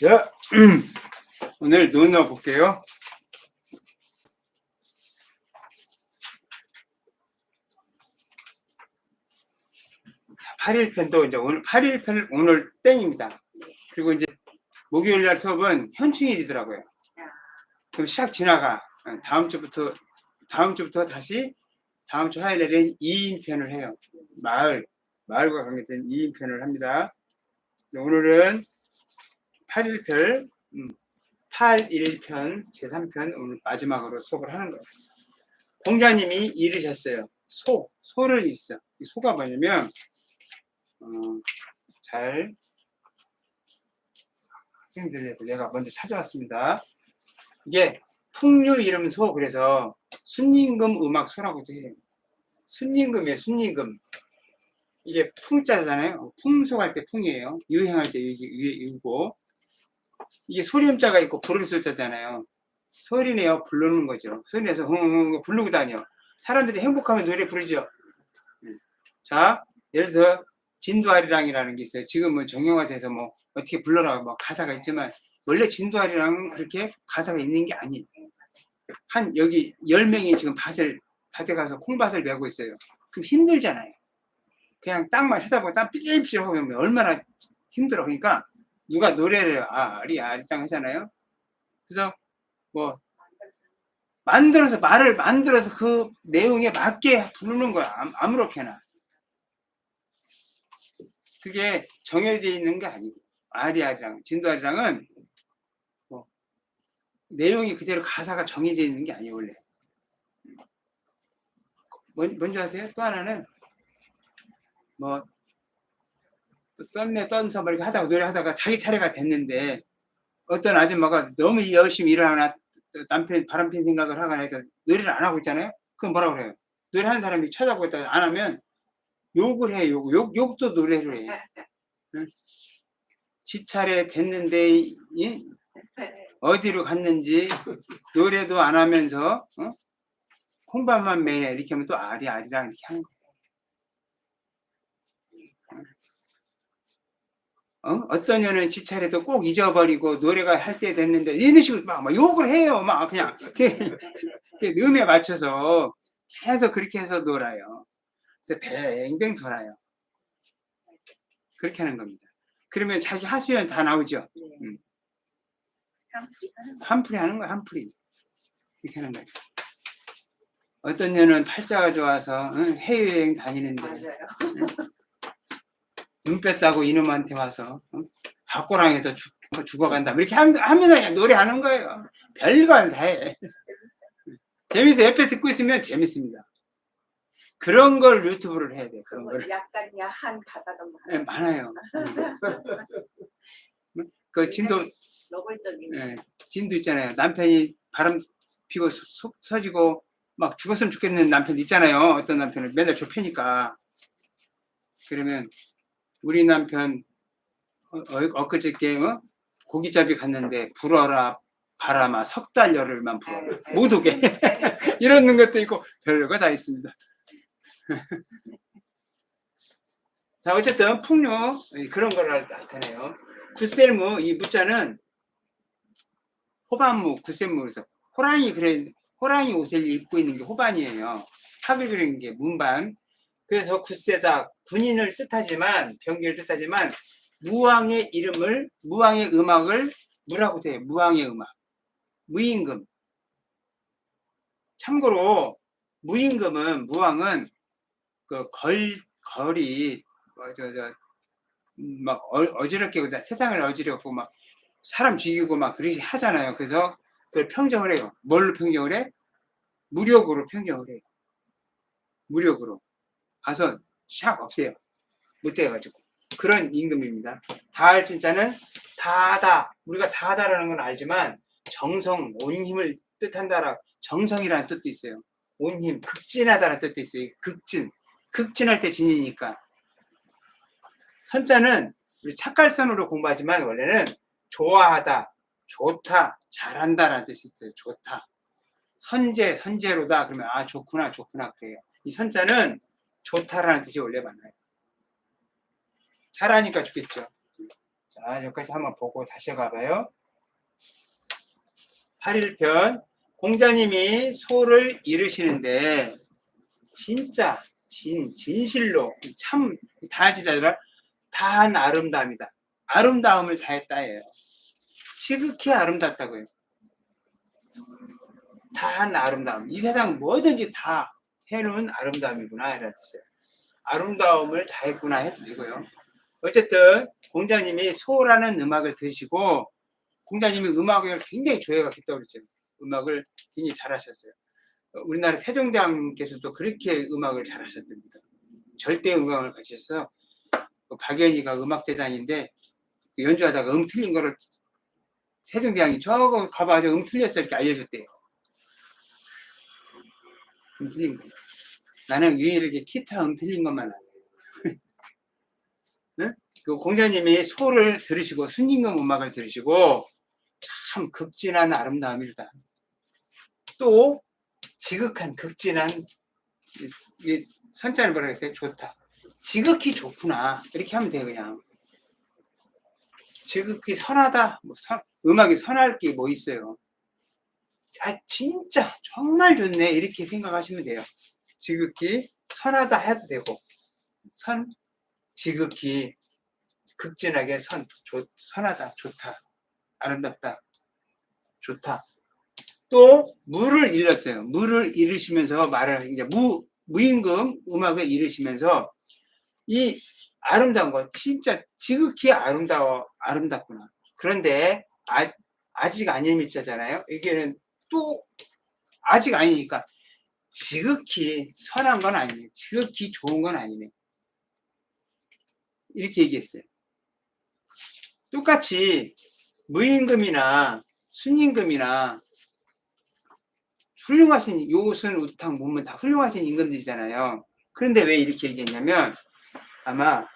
자, 오늘 논어 볼게요. 자, 8일 편도 이제 오늘 8일 편 오늘 땡입니다. 그리고 이제 목요일 날 수업은 현충일이더라고요. 그럼 시작 지나가. 어, 다음 주부터 다음 주부터 다시 다음 주 화요일에는 2인편을 해요. 마을 마을과 관계된 2인편을 합니다. 오늘은 8일편, 음, 8일편, 제3편 오늘 마지막으로 수업을 하는 거예요. 공자님이 이르셨어요. 소, 소를 있어. 이 소가 뭐냐면, 어, 잘, 학생들을 위해서 내가 먼저 찾아왔습니다. 이게 풍류 이름 소, 그래서 순임금 음악 소라고도 해요. 순임금이에요, 순임금. 이게 풍자잖아요. 풍속할 때 풍이에요. 유행할 때 유고. 이게 소리음자가 있고 부르기 소자잖아요. 소리내요. 부르는 거죠. 소리내서 흥흥 부르고 다녀. 사람들이 행복하면 노래 부르죠. 음. 자, 예를 들어서 진도아리랑이라는 게 있어요. 지금은 정형화돼서 뭐 어떻게 불러라 뭐 가사가 있지만 원래 진도아리랑은 그렇게 가사가 있는 게 아니에요. 한 여기 열 명이 지금 밭을 밭에 가서 콩밭을 메고 있어요. 그럼 힘들잖아요. 그냥 땅만 쳐다보고 땅 삐질삐질 있으면 얼마나 힘들어. 그러니까 누가 노래를 아리 아리짱 하잖아요. 그래서 뭐 만들어서 말을 만들어서 그 내용에 맞게 부르는 거야. 아무- 아무렇게나. 그게 정해져 있는 게 아니고 아리아리랑 진도아리랑은 뭐 내용이 그대로 가사가 정해져 있는 게 아니에요 원래. 뭔, 뭔지 아세요? 또 하나는 뭐 떴네 떤서 뭐 이렇게 하다가 노래하다가 자기 차례가 됐는데 어떤 아줌마가 너무 열심히 일을 하나 남편 바람핀 생각을 하거나 해서 노래를 안 하고 있잖아요. 그럼 뭐라 그래요? 노래하는 사람이 쳐다보고 있다가 안 하면 욕을 해 욕, 욕 욕도 노래를 해. 응? 지 차례 됐는데 이? 어디로 갔는지 노래도 안 하면서 어? 콩밥만 매네 이렇게 하면 또 아리 아리랑 이렇게 하는 거예요. 어? 어떤 년은 지 차례도 꼭 잊어버리고 노래가 할 때 됐는데 이런 식으로 막, 막 욕을 해요. 막 그냥 음에 맞춰서 계속 그렇게 해서 놀아요. 그래서 뱅뱅 돌아요. 그렇게 하는 겁니다. 그러면 자기 하수연 다 나오죠. 음. 한풀이 하는 거야, 한풀이. 이렇게 하는 거예요. 어떤 년은 팔자가 좋아서 응, 해외여행 다니는데 맞아요. 눈 뺐다고 이놈한테 와서 죽, 죽어간다. 이렇게 함- 하면서 그냥 노래하는 거예요. 별걸 다 해. 재밌어. 옆에 듣고 있으면 재밌습니다. 그런 걸 유튜브를 해야 돼. 그런 걸. 약간 야한 가사가 예, 많아요. 많아요. 음. 그 진도 노골적인. 예, 진도 있잖아요. 남편이 바람 피고 소- 속 서지고 막 죽었으면 좋겠는 남편 있잖아요. 어떤 남편은 맨날 저 패니까. 그러면 우리 남편 어, 어, 엊그저께 어? 고기잡이 갔는데 불어라 바람아 석 달 열흘만 불어라 네, 못 오게 이런 것도 있고 별거 다 있습니다. 자 어쨌든 풍류 그런 걸 나타내요. 구셀무 이 무자는 호반무 구셀무에서 호랑이 그래 호랑이 옷을 입고 있는 게 호반이에요. 학을 그리는 게 문반. 그래서 구세다 군인을 뜻하지만 병기를 뜻하지만 무왕의 이름을 무왕의 음악을 뭐라고 돼? 무왕의 음악. 무임금. 참고로 무임금은 무왕은 그 걸 걸이 뭐저저 막 어 지럽게 그다- 세상을 어지럽고 막 사람 죽이고 막 그렇게 하잖아요. 그래서 그걸 평정을 해요. 뭘로 평정을 해? 무력으로 평정을 해요. 무력으로 가서 샥 없애요. 못돼가지고 그런 임금입니다. 다할 진짜는 다하다. 우리가 다하다라는 건 알지만 정성, 온 힘을 뜻한다라 정성이라는 뜻도 있어요. 온 힘, 극진하다라는 뜻도 있어요. 극진, 극진할 때 진이니까. 선자는 우리 착갈선으로 공부하지만 원래는 좋아하다, 좋다, 잘한다라는 뜻이 있어요. 좋다. 선제, 선제로다. 그러면 아 좋구나, 좋구나 그래요. 이 선자는 좋다라는 뜻이 원래 많아요. 잘하니까 좋겠죠. 자, 자, 여기까지 한번 보고 다시 가봐요. 8일편 공자님이 소를 이르시는데 진짜 진 진실로 참 다지자들아 다한 아름다움이다. 아름다움을 다했다예요. 지극히 아름답다고요. 다한 아름다움. 이 세상 뭐든지 다 해놓은 아름다움이구나 이런 뜻이에요. 아름다움을 다했구나 해도 되고요. 어쨌든 공자님이 소라는 음악을 드시고 공자님이 음악을 굉장히 조예가 깊다고 그랬죠. 음악을 굉장히 잘하셨어요. 어, 우리나라 세종대왕께서도 그렇게 음악을 잘하셨답니다. 절대 음악을 가지셔서 그 박연희가 음악대장인데 그 연주하다가 음 틀린 거를 세종대왕이 저거 가봐서 음 틀렸어 이렇게 알려줬대요. 음 틀린 거. 나는 유일하게 기타 음 틀린 것만 알아요. 네? 그 공자님이 소를 들으시고 순임금 음악을 들으시고 참 극진한 아름다움이다. 또 지극한 극진한 이- 이 선자를 뭐라 했어요? 좋다. 지극히 좋구나. 이렇게 하면 돼요, 그냥. 지극히 선하다. 뭐 선- 음악이 선할 게 뭐 있어요? 아, 진짜 정말 좋네. 이렇게 생각하시면 돼요. 지극히 선하다 해도 되고, 선, 지극히 극진하게 선, 좋, 선하다, 좋다, 아름답다, 좋다. 또 물을 잃었어요. 물을 잃으시면서 말을 이제 무 무임금 음악을 잃으시면서 이 아름다운 거 진짜 지극히 아름다워 아름답구나. 그런데 아, 아직 아닌 입자잖아요. 이게는 또 아직 아니니까 지극히 선한 건 아니네. 지극히 좋은 건 아니네. 이렇게 얘기했어요. 똑같이 무임금이나 순임금이나 훌륭하신 요순 우탕 문문 다 훌륭하신 임금들이잖아요. 그런데 왜 이렇게 얘기했냐면 아마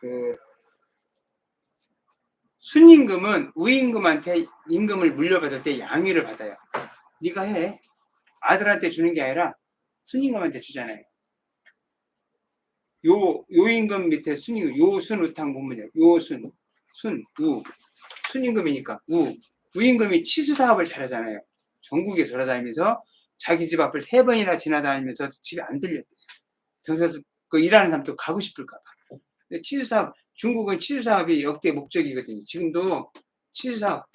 그 순임금은 우임금한테 임금을 물려받을 때 양위를 받아요. 네가 해. 아들한테 주는 게 아니라 순임금한테 주잖아요. 요 요임금 밑에 순임금 요순 우탕 문문이요. 요순 순 우. 순임금이니까 우. 우임금이 치수 사업을 잘하잖아요. 전국에 돌아다니면서 자기 집 앞을 세 번이나 지나다니면서 집에 안 들렸대요. 병사도 그 일하는 사람도 가고 싶을까 봐. 근데 치수 사업 중국은 치수 사업이 역대 목적이거든요. 지금도 치수 사업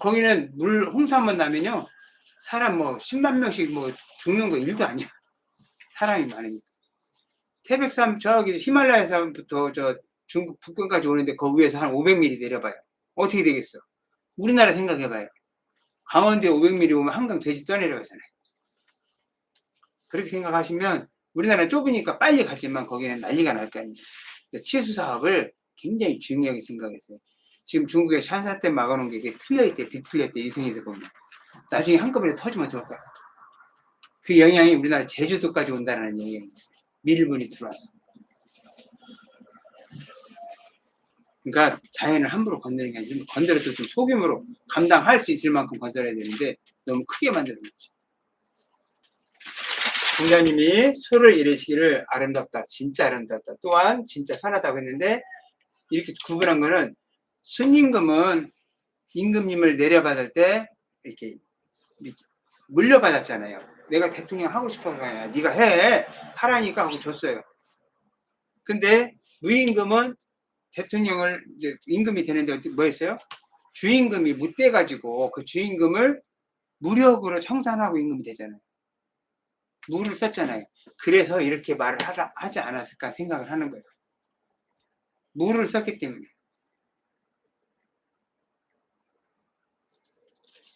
거기는 물 홍수 한번 나면요 사람 뭐 10만 명씩 뭐 죽는 거 일도 아니야. 사람이 많으니까. 태백산 저기 히말라야 산부터 저 중국 북근까지 오는데 그 위에서 한 500mm 내려봐요. 어떻게 되겠어? 우리나라 생각해봐요. 강원도에 500mm 오면 한강 돼지 떠내려가잖아요. 그렇게 생각하시면 우리나라는 좁으니까 빨리 가지만 거기는 난리가 날 거 아니에요. 그래서 치수 사업을 굉장히 중요하게 생각했어요. 지금 중국에 샨사태 막아놓은 게 이게 틀려있대, 비틀렸대, 이승에서 보면. 나중에 한꺼번에 터지면 어떨 거야. 그 영향이 우리나라 제주도까지 온다는 영향이 있어요. 밀분이 들어와서. 그러니까 자연을 함부로 건드리는 게 아니라 좀 건드려도 좀 소규모로 감당할 수 있을 만큼 건드려야 되는데 너무 크게 거죠. 공자님이 소를 이르시기를 아름답다, 진짜 아름답다, 또한 진짜 선하다고 했는데 이렇게 구분한 거는 순임금은 임금님을 내려받을 때 이렇게 물려받았잖아요. 내가 대통령 하고 싶어서 아니야. 네가 해 하라니까 하고 줬어요. 근데 무임금은 대통령을 임금이 되는데 뭐 했어요? 주임금이 못 돼가지고 그 주임금을 무력으로 청산하고 임금이 되잖아요. 무를 썼잖아요. 그래서 이렇게 말을 하라, 하지 않았을까 생각을 하는 거예요. 무를 썼기 때문에.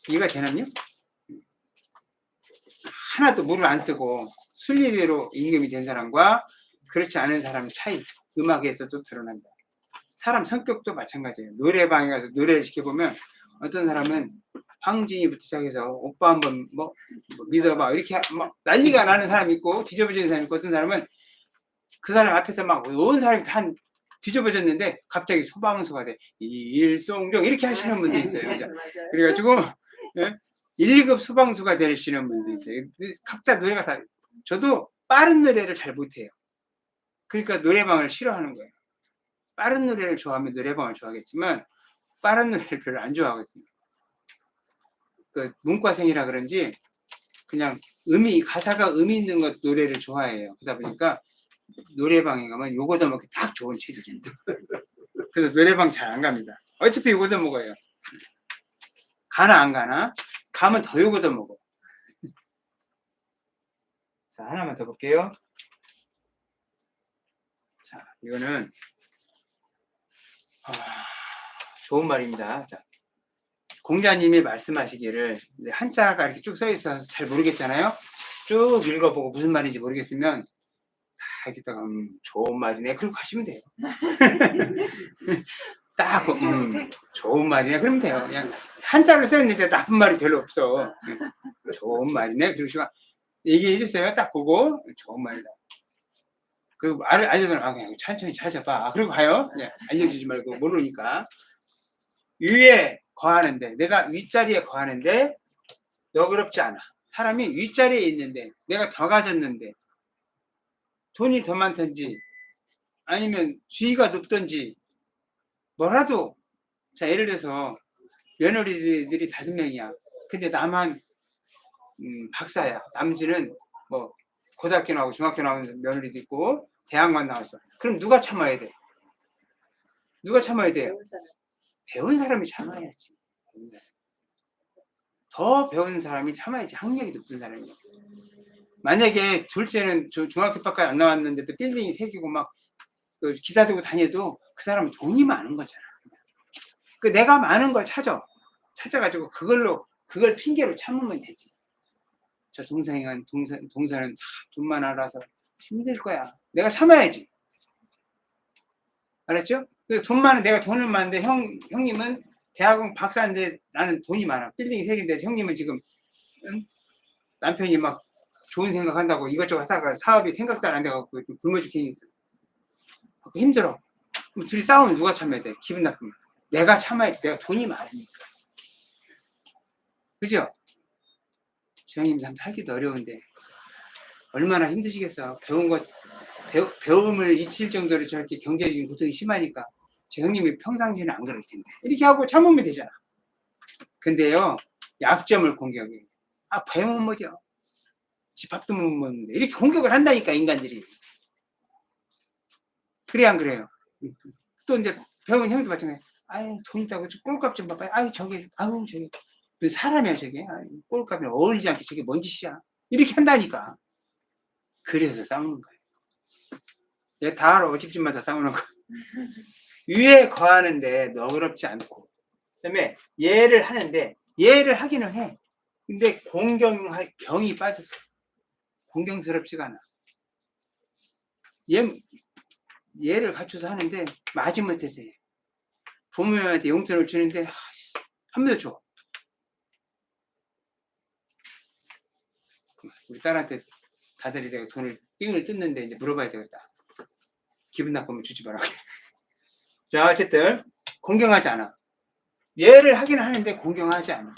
이해가 되나요? 하나도 무를 안 쓰고 순리대로 임금이 된 사람과 그렇지 않은 사람의 차이, 음악에서도 드러난다. 사람 성격도 마찬가지예요. 노래방에 가서 노래를 시켜보면 어떤 사람은 황진이부터 시작해서 오빠 한번 뭐, 뭐 믿어봐 이렇게 막 난리가 나는 사람이 있고 뒤집어지는 사람이 있고 어떤 사람은 그 사람 앞에서 막 온 사람이 다 뒤집어졌는데 갑자기 소방서가 돼 일송종 이렇게 하시는 분도 있어요. 그래가지고 예? 1급 소방수가 되시는 분도 있어요. 각자 노래가 다 저도 빠른 노래를 잘 못해요. 그러니까 노래방을 싫어하는 거예요. 빠른 노래를 좋아하면 노래방을 좋아하겠지만 빠른 노래를 별로 안 좋아하거든요. 그 문과생이라 그런지 그냥 의미 가사가 의미 있는 것 노래를 좋아해요. 그러다 보니까 노래방에 가면 요거도 먹기 딱 좋은 체질인데 그래서 노래방 잘 안 갑니다. 어차피 요거도 먹어요. 가나 안 가나? 가면 더 요거도 먹어. 자 하나만 더 볼게요. 자 이거는 아, 좋은 말입니다. 자, 공자님이 말씀하시기를 한자가 이렇게 쭉 써 있어서 잘 모르겠잖아요. 쭉 읽어보고 무슨 말인지 모르겠으면 다 여기다가 음, 좋은 말이네. 그리고 가시면 돼요. 딱 보- 음, 좋은 말이네. 그러면 돼요. 그냥 한자로 써있는데 나쁜 말이 별로 없어. 음, 좋은 말이네. 시간 얘기해 주세요. 딱 보고 좋은 말이다. 그 알, 알려주면 아, 그냥 천천히 찾아봐. 아, 그리고 가요. 그냥 알려주지 말고 모르니까. 위에 거하는데 내가 윗자리에 거하는데 너그럽지 않아. 사람이 윗자리에 있는데 내가 더 가졌는데 돈이 더 많든지 아니면 주의가 높든지 뭐라도 자 예를 들어서 며느리들이 다섯 명이야. 근데 나만 음, 박사야. 남지는 뭐 고등학교 나오고 중학교 나오는 며느리도 있고 대학만 나왔어. 그럼 누가 참아야 돼? 누가 참아야 돼요? 배운 사람. 배운 사람이 참아야지. 배운 사람. 더 배운 사람이 참아야지. 학력이 높은 사람이. 만약에 둘째는 저 중학교밖에 안 나왔는데도 빌딩이 새기고 막 그 기사 들고 다녀도 그 사람은 돈이 많은 거잖아. 그 내가 많은 걸 찾아. 찾아가지고 그걸로 그걸 핑계로 참으면 되지. 저 동생은 동생 동생은 참 돈만 알아서 힘들 거야. 내가 참아야지. 알았죠? 그돈 많은 내가 돈은 많은데 형 형님은 대학원 박사인데 나는 돈이 많아. 빌딩이 세 개인데 형님은 지금 응? 남편이 막 좋은 생각한다고 이것저것 하다가 사업이 생각도 안 돼갖고 좀 굶어 죽겠니 있어. 힘들어. 둘이 싸우면 누가 참아야 돼? 기분 나쁘면. 내가 참아야지. 내가 돈이 많으니까. 그죠? 저 형님 참 살기도 어려운데 얼마나 힘드시겠어. 배운 것 배우, 배움을 잊힐 정도로 저렇게 경제적인 고통이 심하니까 저 형님이 평상시에는 안 그럴 텐데 이렇게 하고 참으면 되잖아. 근데요 약점을 공격해. 아 배우면 뭐죠? 지 밥도 못 먹는데 이렇게 공격을 한다니까 인간들이. 그래 안 그래요? 또 이제 배운 형도 마찬가지. 아유 돈 있다고 저 꼴값 좀 봐봐요. 아유 저게 아유 저게 그 사람이야 저게 아유, 꼴값이 어울리지 않게 저게 뭔 짓이야? 이렇게 한다니까. 그래서 싸우는 거예요. 얘다 알아. 집집마다 싸우는 거. 위에 거하는데 너그럽지 않고. 그 다음에 얘를 하는데 얘를 하기는 해. 근데 공경할 경이 빠졌어. 공경스럽지가 않아. 얘 얘를 갖춰서 하는데 마지못해서 해. 부모님한테 용돈을 주는데 아, 한 번도 줘. 우리 딸한테 다들이 내가 돈을 띵을 뜯는데 이제 물어봐야 되겠다. 기분 나쁘면 주지 마라. 자, 어쨌든 공경하지 않아. 얘를 하긴 하는데 공경하지 않아.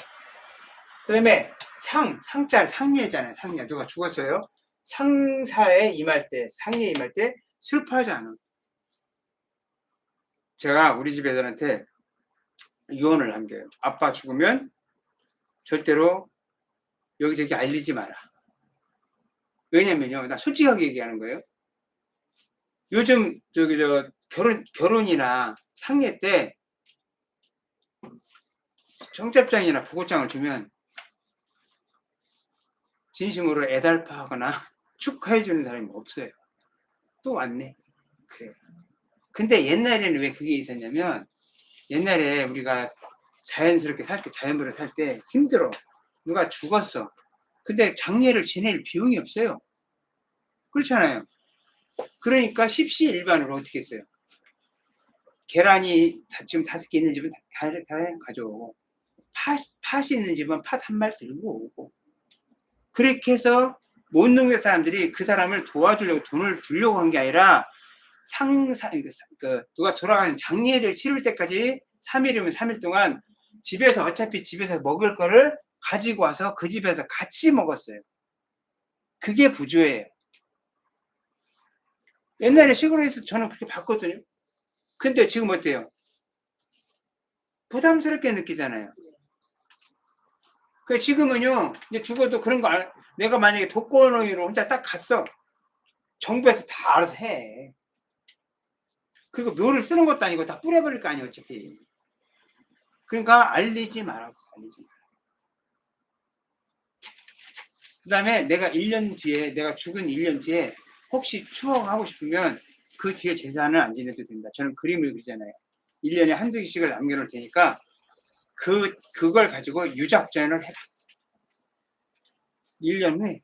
그다음에 상, 상자 상례잖아요. 상례. 누가 죽었어요? 상사에 임할 때, 상례에 임할 때 슬퍼하지 않아. 제가 우리 집 애들한테 유언을 남겨요. 아빠 죽으면 절대로 여기저기 알리지 마라. 왜냐면요, 나 솔직하게 얘기하는 거예요. 요즘 저기 저 결혼 결혼이나 상례 때 청첩장이나 부고장을 주면 진심으로 애달파하거나 축하해 주는 사람이 없어요. 또 왔네. 그래. 근데 옛날에는 왜 그게 있었냐면 옛날에 우리가 자연스럽게 살 때 자연부로 살 때 힘들어. 누가 죽었어. 근데 장례를 지낼 비용이 없어요. 그렇잖아요. 그러니까 십시일반으로 어떻게 했어요? 계란이 다- 지금 다섯 개 있는 집은 다, 다, 다 가져오고 팥, 팥이 있는 집은 팥 한 말 들고 오고 그렇게 해서 몬농의 사람들이 그 사람을 도와주려고 돈을 주려고 한 게 아니라 상사 그, 그 누가 돌아가는 장례를 치를 때까지 3일이면 3일 동안 집에서 어차피 집에서 먹을 거를 가지고 와서 그 집에서 같이 먹었어요. 그게 부조예요. 옛날에 시골에서 저는 그렇게 봤거든요. 근데 지금 어때요? 부담스럽게 느끼잖아요. 그 지금은요, 이제 죽어도 그런 거 안, 내가 만약에 독거노인으로 혼자 딱 갔어. 정부에서 다 알아서 해. 그리고 묘를 쓰는 것도 아니고 다 뿌려버릴 거 아니에요, 어차피. 그러니까 알리지 말라고, 알리지 마. 그 다음에 내가 1년 뒤에, 내가 죽은 1년 뒤에 혹시 추억하고 싶으면 그 뒤에 재산을 안 지내도 된다. 저는 그림을 그리잖아요. 1년에 한두 개씩을 남겨놓을 테니까 그, 그걸 가지고 유작전을 해라. 1년 후에.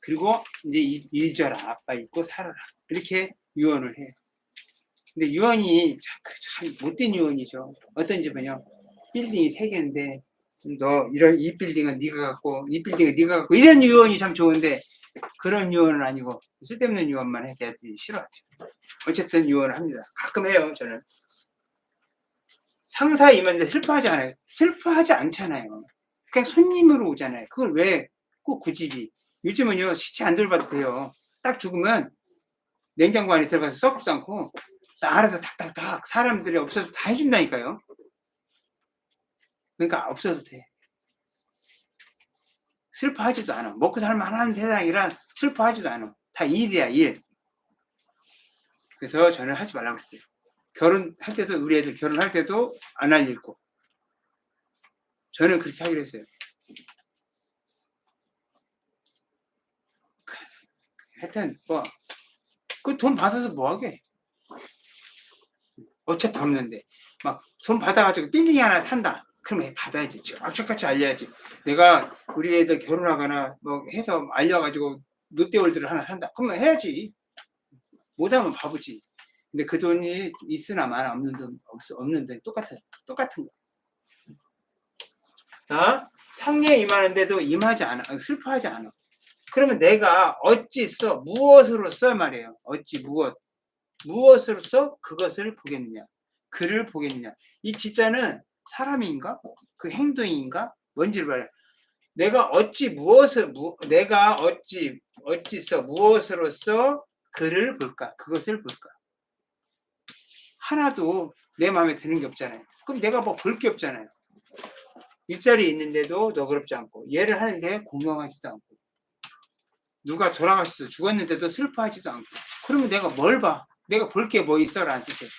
그리고 이제 이- 잊어라. 아빠 잊고 살아라. 이렇게 유언을 해요. 근데 유언이 참, 그참 못된 유언이죠. 어떤 집은요. 빌딩이 세 개인데 너 이런 이 빌딩은 네가 갖고 이 빌딩은 네가 갖고 이런 유언이 참 좋은데 그런 유언은 아니고 쓸데없는 유언만 해야지 싫어하죠. 어쨌든 유언을 합니다. 가끔 해요 저는. 상사 임하는데 슬퍼하지 않아요. 슬퍼하지 않잖아요. 그냥 손님으로 오잖아요. 그걸 왜 꼭 굳이 요즘은요 시체 안 돌봐도 돼요. 딱 죽으면 냉장고 안에 들어가서 썩지도 않고 다 알아서 탁탁탁 사람들이 없어도 다 해준다니까요. 그러니까 없어도 돼. 슬퍼하지도 않아. 먹고 살만한 세상이라 슬퍼하지도 않아. 다 일이야, 일. 그래서 저는 하지 말라고 그랬어요. 결혼할 때도, 우리 애들 결혼할 때도 안 알리고. 저는 그렇게 하기로 했어요. 하여튼, 뭐, 그 돈 받아서 뭐 하게? 어차피 없는데. 막 돈 받아가지고 빌딩 하나 산다. 그럼 받아야지. 악착같이 알려야지. 내가 우리 애들 결혼하거나 뭐 해서 알려가지고 롯데월드를 하나 산다. 그러면 해야지. 못하면 바보지. 근데 그 돈이 있으나 마나 없는 돈 없, 없는 돈 똑같아. 똑같은 거. 자, 상례에 임하는데도 임하지 않아. 아, 슬퍼하지 않아. 그러면 내가 어찌 써 무엇으로 써 말이에요. 어찌 무엇 무엇으로써 그것을 보겠느냐. 그를 보겠느냐. 이 지자는 사람인가? 그 행동인가? 뭔지를 말해. 내가 어찌 무엇을 무, 내가 어찌 어찌서 무엇으로써 그를 볼까? 그것을 볼까? 하나도 내 마음에 드는 게 없잖아요. 그럼 내가 뭐 볼 게 없잖아요. 일자리에 있는데도 너그럽지 않고 얘를 하는데 공경하지도 않고 누가 돌아가셔서 죽었는데도 슬퍼하지도 않고 그러면 내가 뭘 봐? 내가 볼 게 뭐 있어라는 뜻이에요.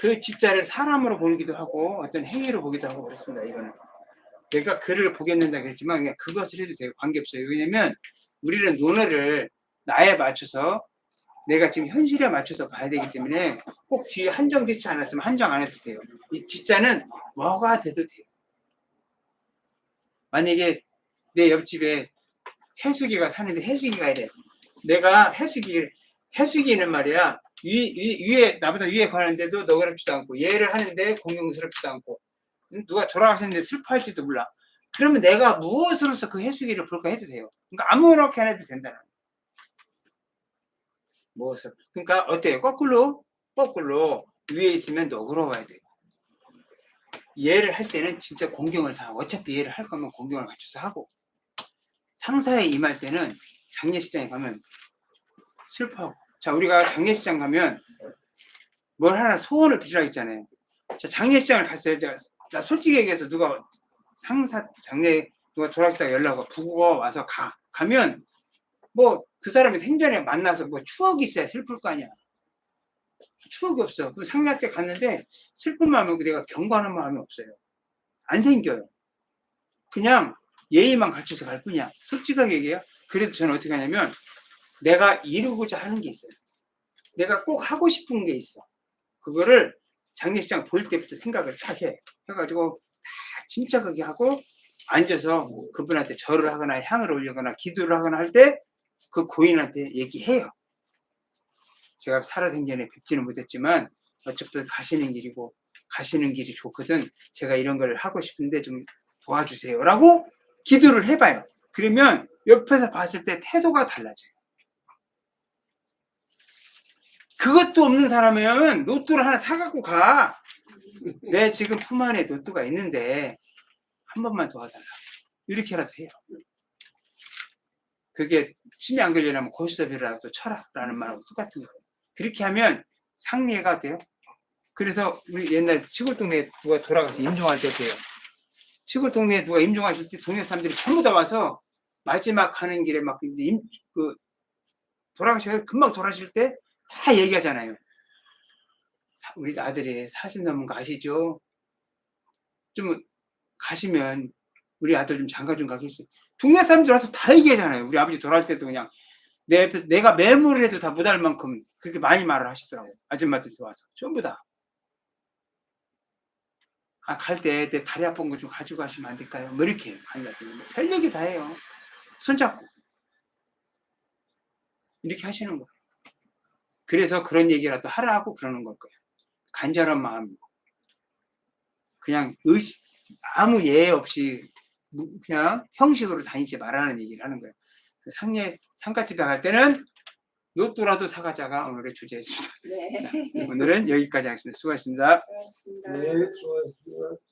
그 지자를 사람으로 보기도 하고 어떤 행위로 보기도 하고 그렇습니다. 이거는 내가 그를 보겠는다 그랬지만 그냥 그것을 해도 되고 관계없어요. 왜냐면 우리는 논어를 나에 맞춰서 내가 지금 현실에 맞춰서 봐야 되기 때문에 꼭 뒤에 한정되지 않았으면 한정 안 해도 돼요. 이 지자는 뭐가 돼도 돼요. 만약에 내 옆집에 해수기가 사는데 해수기가 이래. 내가 해수기 해수기는 말이야 위, 위, 위에 나보다 위에 가는데도 너그럽지도 않고 얘를 하는데 공경스럽지도 않고 음, 누가 돌아가셨는데 슬퍼할지도 몰라. 그러면 내가 무엇으로서 그 해수기를 볼까 해도 돼요. 그러니까 아무렇게나 해도 된다는 거예요. 무엇을? 그러니까 어때요? 거꾸로 거꾸로 위에 있으면 너그러워야 돼요. 얘를 할 때는 진짜 공경을 다 어차피 얘를 할 거면 공경을 갖춰서 하고 상사에 임할 때는 장례식장에 가면 슬퍼하고. 자 우리가 장례식장 가면 뭘 하나 소원을 빌으라 했잖아요. 자 장례식장을 갔어요. 나 솔직히 얘기해서 누가 상사 장례 누가 돌아가셨다가 연락 와. 부고가 와서 가. 가면 뭐 그 사람이 생전에 만나서 뭐 추억이 있어야 슬플 거 아니야. 추억이 없어. 그 상가 때 갔는데 슬픈 마음이 내가 경고하는 마음이 없어요. 안 생겨요. 그냥 예의만 갖춰서 갈 뿐이야 솔직하게 얘기해요 그래서 저는 어떻게 하냐면 내가 이루고자 하는 게 있어요. 내가 꼭 하고 싶은 게 있어. 그거를 장례식장 볼 때부터 생각을 딱 해. 해가지고 다 침착하게 하고 앉아서 그분한테 절을 하거나 향을 올리거나 기도를 하거나 할 때 그 고인한테 얘기해요. 제가 살아생전에 뵙지는 못했지만 어차피 가시는 길이고 가시는 길이 좋거든. 제가 이런 걸 하고 싶은데 좀 도와주세요. 라고 기도를 해봐요. 그러면 옆에서 봤을 때 태도가 달라져요. 그것도 없는 사람이면 노트를 하나 사갖고 가. 내 지금 품 안에 노트가 있는데 한 번만 도와달라. 이렇게라도 해요. 그게 침이 안 걸리려면 고스톱이라도 쳐라. 라는 말하고 똑같은 거예요. 그렇게 하면 상례가 돼요. 그래서 우리 옛날 시골 동네에 누가 돌아가서 임종할 때 어때요? 시골 동네에 누가 임종하실 때 동네 사람들이 전부 다 와서 마지막 가는 길에 막 임, 그 돌아가셔 금방 돌아가실 때 다 얘기하잖아요. 사- 우리 아들이 40 넘은 거 아시죠? 좀 가시면 우리 아들 좀 장가 좀 가겠어요. 동네 사람들 와서 다 얘기하잖아요. 우리 아버지 돌아갈 때도 그냥 내 내가 매물을 해도 다 못 할 만큼 그렇게 많이 말을 하시더라고요. 아줌마들이 와서 전부 다. 아, 갈 때 내 다리 아픈 거 좀 가지고 가시면 안 될까요? 뭐 이렇게 하려고 별 얘기 다 해요. 손잡고. 이렇게 하시는 거예요. 그래서 그런 얘기라도 하라고 그러는 걸 거예요. 간절한 마음이고. 그냥 의식, 아무 예외 없이 무- 그냥 형식으로 다니지 말라는 얘기를 하는 거예요. 그 상례, 상가집에 갈 때는 로또라도 사가자가 오늘의 주제였습니다. 네. 오늘은 여기까지 하겠습니다. 수고하셨습니다. 고맙습니다. 네, 수고하셨습니다.